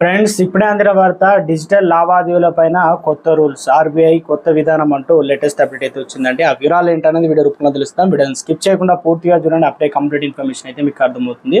Friends ఇప్పుడే అందిన వార్త డిజిటల్ లావాదేవీల పైన కొత్త రూల్స్ ఆర్బీఐ కొత్త విధానం అంటూ లేటెస్ట్ అప్డేట్ అయితే వచ్చిందండి. ఆ వివరాలు ఏంటనేది వీడియో రూపంలో తెలుస్తాం. వీడియోని స్కిప్ చేయకుండా పూర్తిగా చూడండి అప్డే కంప్లీట్ ఇన్ఫర్మేషన్ అయితే మీకు అర్థమవుతుంది.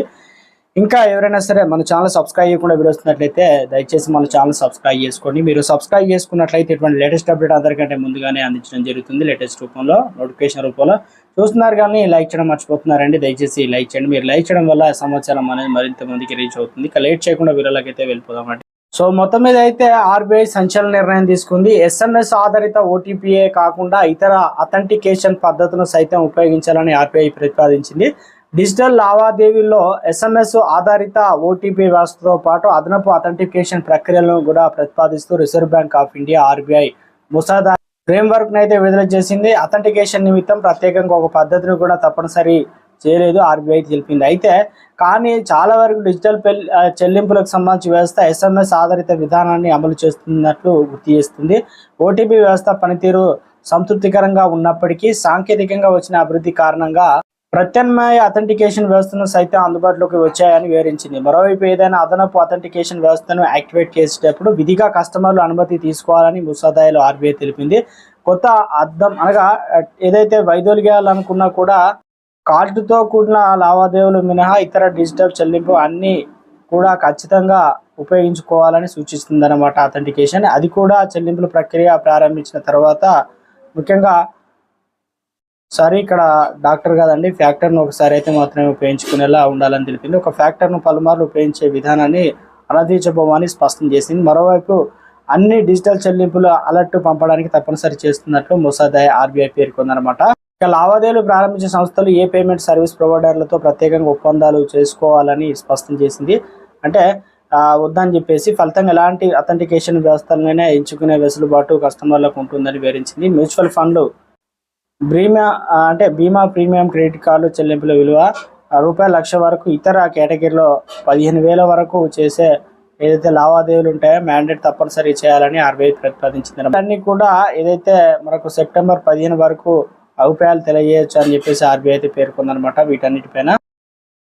ఇంకా ఎవరైనా సరే మన ఛానల్ సబ్స్క్రైబ్ చేయకుండా వీడియో వస్తున్నట్లయితే దయచేసి మన ఛానల్ సబ్స్క్రైబ్ చేసుకోండి మీరు సబ్స్క్రైబ్ చేసుకున్నట్లయితే ఇటువంటి లేటెస్ట్ అప్డేట్ అందరికంటే ముందుగానే అందించడం జరుగుతుంది లేటెస్ట్ రూపంలో నోటిఫికేషన్ రూపంలో. చూస్తున్నారు కానీ లైక్ చేయడం మర్చిపోతున్నారండి. దయచేసి లైక్ చేయండి. మీరు లైక్ చేయడం వల్ల సమాచారం అనేది మరింత మందికి రీచ్ అవుతుంది. ఇక లేట్ చేయకుండా వీరలకైతే అయితే వెళ్ళిపోదామండి సో మొత్తం మీద అయితే ఆర్బీఐ సంచలన నిర్ణయం తీసుకుంది. ఎస్ఎంఎస్ ఆధారిత ఓటీపీఏ కాకుండా ఇతర అథెంటికేషన్ పద్ధతులను సైతం ఉపయోగించాలని ఆర్బీఐ ప్రతిపాదించింది. డిజిటల్ లావాదేవీల్లో ఎస్ఎంఎస్ ఆధారిత ఓటీపీ వ్యవస్థతో పాటు అదనపు అథెంటికేషన్ ప్రక్రియలను కూడా ప్రతిపాదిస్తూ Reserve Bank of India RBI ముసాదా framework అయితే విడుదల చేసింది. అథెంటికేషన్ నిమిత్తం ప్రత్యేకంగా ఒక పద్ధతిని కూడా తప్పనిసరి చేయలేదు ఆర్బీఐ తెలిపింది. అయితే కానీ చాలా వరకు డిజిటల్ చెల్లింపులకు సంబంధించి వ్యవస్థ ఎస్ఎంఎస్ ఆధారిత విధానాన్ని అమలు చేస్తున్నట్లు గుర్తు చేస్తుంది. ఓటీపీ వ్యవస్థ పనితీరు సంతృప్తికరంగా ఉన్నప్పటికీ సాంకేతికంగా వచ్చిన అభివృద్ధి కారణంగా ప్రత్యామ్నాయ అథెంటికేషన్ వ్యవస్థను సైతం అందుబాటులోకి వచ్చాయని వివరించింది. మరోవైపు ఏదైనా అదనపు అథెంటికేషన్ వ్యవస్థను యాక్టివేట్ చేసేటప్పుడు విధిగా కస్టమర్లు అనుమతి తీసుకోవాలని ముసాదాయిలో ఆర్బీఐ తెలిపింది. కొత్త అద్దం అనగా ఏదైతే వైదొలిగాయాలనుకున్నా కూడా కార్డుతో కూడిన లావాదేవీలు మినహా ఇతర డిజిటల్ చెల్లింపు అన్ని కూడా ఖచ్చితంగా ఉపయోగించుకోవాలని సూచిస్తుంది అనమాట అథెంటికేషన్ అది కూడా చెల్లింపుల ప్రక్రియ ప్రారంభించిన తర్వాత ముఖ్యంగా సరే ఇక్కడ డాక్టర్ కాదండి ఫ్యాక్టర్ను ఒకసారి అయితే మాత్రమే ఉపయోగించుకునేలా ఉండాలని తెలిపింది. ఒక ఫ్యాక్టర్ను పలుమార్లు ఉపయోగించే విధానాన్ని అనుమతించబోమని స్పష్టం చేసింది. మరోవైపు అన్ని డిజిటల్ చెల్లింపులు అలర్ట్ పంపడానికి తప్పనిసరి చేస్తున్నట్లు ముసాదాయ్ ఆర్బీఐ పేర్కొందనమాట ఇక లావాదేవీలు ప్రారంభించిన సంస్థలు ఏ పేమెంట్ సర్వీస్ ప్రొవైడర్లతో ప్రత్యేకంగా ఒప్పందాలు చేసుకోవాలని స్పష్టం చేసింది. అంటే వద్దని చెప్పేసి ఫలితంగా ఎలాంటి అథెంటికేషన్ వ్యవస్థలనైనా ఎంచుకునే వెసులుబాటు కస్టమర్లకు ఉంటుందని వివరించింది. మ్యూచువల్ ఫండ్లు బీమా అంటే బీమా ప్రీమియం క్రెడిట్ కార్డు చెల్లింపుల విలువ ఆ, రూపాయల లక్ష వరకు ఇతర కేటగిరీలో పదిహేను వేల వరకు చేసే ఏదైతే లావాదేవీలు ఉంటాయో మ్యాండేట్ తప్పనిసరి చేయాలని ఆర్బీఐ ప్రతిపాదించింది. అన్ని కూడా ఏదైతే మనకు సెప్టెంబర్ పదిహేను వరకు అభిప్రాయాలు తెలియజేయచ్చు అని చెప్పేసి ఆర్బీఐ అయితే పేర్కొందనమాట వీటన్నిటిపైన.